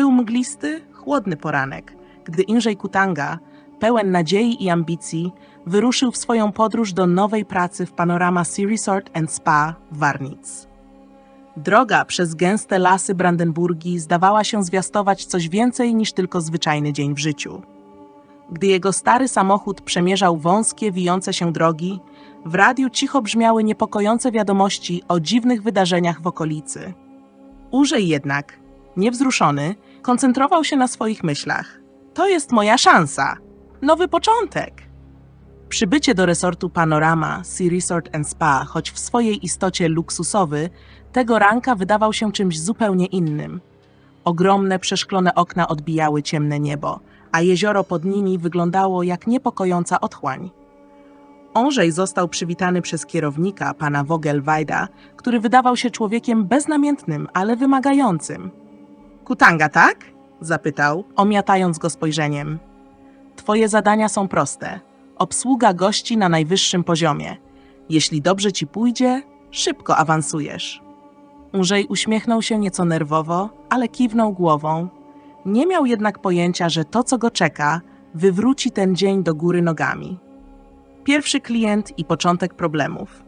był mglisty, chłodny poranek, gdy Inżej Kutanga, pełen nadziei i ambicji, wyruszył w swoją podróż do nowej pracy w Panorama Sea Resort and Spa w Warnic. Droga przez gęste lasy Brandenburgii zdawała się zwiastować coś więcej niż tylko zwyczajny dzień w życiu. Gdy jego stary samochód przemierzał wąskie, wijące się drogi, w radiu cicho brzmiały niepokojące wiadomości o dziwnych wydarzeniach w okolicy. Użej jednak, niewzruszony, koncentrował się na swoich myślach. To jest moja szansa! Nowy początek! Przybycie do resortu Panorama Sea Resort and Spa, choć w swojej istocie luksusowy, tego ranka wydawał się czymś zupełnie innym. Ogromne, przeszklone okna odbijały ciemne niebo, a jezioro pod nimi wyglądało jak niepokojąca otchłań. Onżej został przywitany przez kierownika, pana Vogelweida, który wydawał się człowiekiem beznamiętnym, ale wymagającym. Kutanga, tak? zapytał, omiatając go spojrzeniem. Twoje zadania są proste. Obsługa gości na najwyższym poziomie. Jeśli dobrze ci pójdzie, szybko awansujesz. Unżej uśmiechnął się nieco nerwowo, ale kiwnął głową. Nie miał jednak pojęcia, że to, co go czeka, wywróci ten dzień do góry nogami. Pierwszy klient i początek problemów.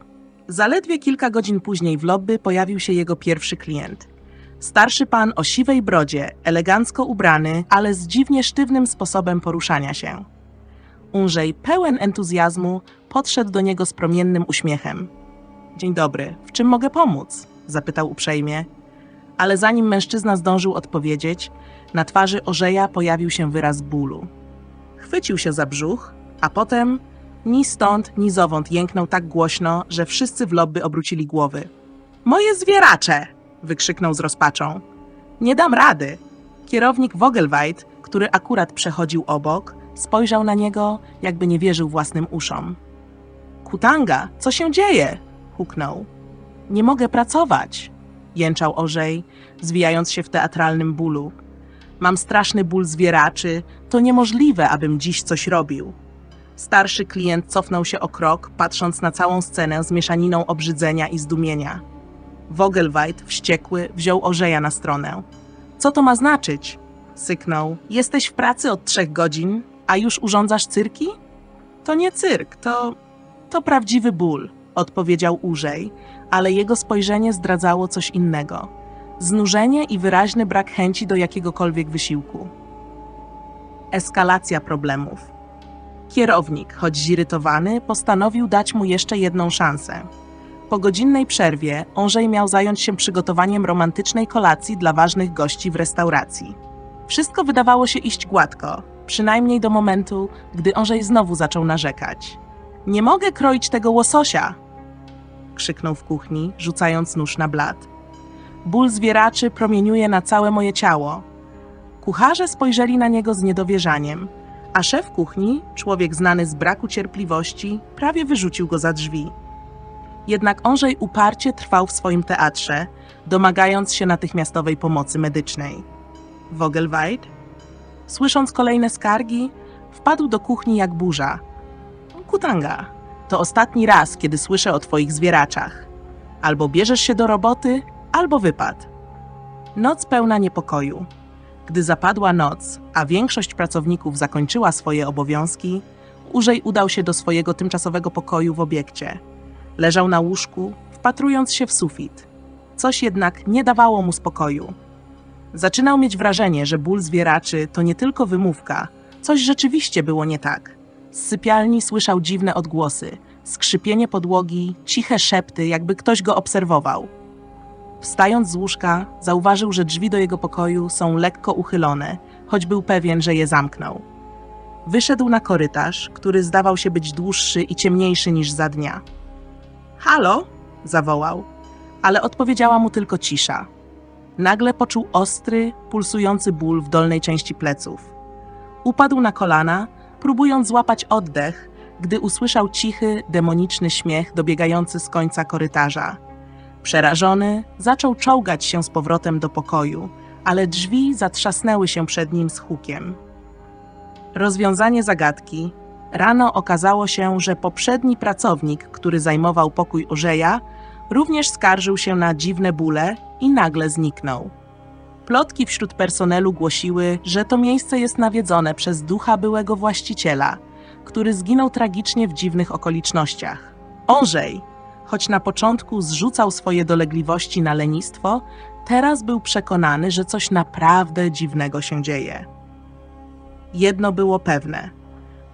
Zaledwie kilka godzin później w lobby pojawił się jego pierwszy klient. Starszy pan o siwej brodzie, elegancko ubrany, ale z dziwnie sztywnym sposobem poruszania się. Unżej, pełen entuzjazmu, podszedł do niego z promiennym uśmiechem. Dzień dobry, w czym mogę pomóc? zapytał uprzejmie. Ale zanim mężczyzna zdążył odpowiedzieć, na twarzy Orzeja pojawił się wyraz bólu. Chwycił się za brzuch, a potem ni stąd, ni zowąd jęknął tak głośno, że wszyscy w lobby obrócili głowy. Moje zwieracze! Wykrzyknął z rozpaczą. Nie dam rady! Kierownik Vogelweid, który akurat przechodził obok, spojrzał na niego, jakby nie wierzył własnym uszom. Kutanga, co się dzieje? huknął. Nie mogę pracować, jęczał Orzej, zwijając się w teatralnym bólu. Mam straszny ból zwieraczy, to niemożliwe, abym dziś coś robił. Starszy klient cofnął się o krok, patrząc na całą scenę z mieszaniną obrzydzenia i zdumienia. Vogelweid, wściekły, wziął Orzeja na stronę. Co to ma znaczyć? Syknął. Jesteś w pracy od trzech godzin, a już urządzasz cyrki? To nie cyrk, to... to prawdziwy ból, odpowiedział Urzej, ale jego spojrzenie zdradzało coś innego. Znużenie i wyraźny brak chęci do jakiegokolwiek wysiłku. Eskalacja problemów. Kierownik, choć zirytowany, postanowił dać mu jeszcze jedną szansę. Po godzinnej przerwie Onżej miał zająć się przygotowaniem romantycznej kolacji dla ważnych gości w restauracji. Wszystko wydawało się iść gładko, przynajmniej do momentu, gdy Onżej znowu zaczął narzekać. Nie mogę kroić tego łososia! krzyknął w kuchni, rzucając nóż na blat. Ból zwieraczy promieniuje na całe moje ciało. Kucharze spojrzeli na niego z niedowierzaniem, a szef kuchni, człowiek znany z braku cierpliwości, prawie wyrzucił go za drzwi. Jednak Onżej uparcie trwał w swoim teatrze, domagając się natychmiastowej pomocy medycznej. Vogelweid, słysząc kolejne skargi, wpadł do kuchni jak burza. Kutanga, to ostatni raz, kiedy słyszę o twoich zwieraczach. Albo bierzesz się do roboty, albo wypad. Noc pełna niepokoju. Gdy zapadła noc, a większość pracowników zakończyła swoje obowiązki, Urzej udał się do swojego tymczasowego pokoju w obiekcie. Leżał na łóżku, wpatrując się w sufit. Coś jednak nie dawało mu spokoju. Zaczynał mieć wrażenie, że ból zwieraczy to nie tylko wymówka, coś rzeczywiście było nie tak. Z sypialni słyszał dziwne odgłosy, skrzypienie podłogi, ciche szepty, jakby ktoś go obserwował. Wstając z łóżka, zauważył, że drzwi do jego pokoju są lekko uchylone, choć był pewien, że je zamknął. Wyszedł na korytarz, który zdawał się być dłuższy i ciemniejszy niż za dnia. Halo? zawołał, ale odpowiedziała mu tylko cisza. Nagle poczuł ostry, pulsujący ból w dolnej części pleców. Upadł na kolana, próbując złapać oddech, gdy usłyszał cichy, demoniczny śmiech dobiegający z końca korytarza. Przerażony, zaczął czołgać się z powrotem do pokoju, ale drzwi zatrzasnęły się przed nim z hukiem. Rozwiązanie zagadki. Rano okazało się, że poprzedni pracownik, który zajmował pokój Orzeja, również skarżył się na dziwne bóle i nagle zniknął. Plotki wśród personelu głosiły, że to miejsce jest nawiedzone przez ducha byłego właściciela, który zginął tragicznie w dziwnych okolicznościach. Onżej, choć na początku zrzucał swoje dolegliwości na lenistwo, teraz był przekonany, że coś naprawdę dziwnego się dzieje. Jedno było pewne.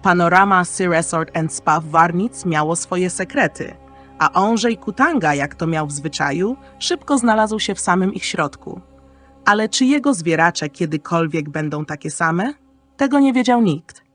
Panorama Sea Resort and Spa w Warnic miało swoje sekrety, a Onżej Kutanga, jak to miał w zwyczaju, szybko znalazł się w samym ich środku. Ale czy jego zwieracze kiedykolwiek będą takie same? Tego nie wiedział nikt.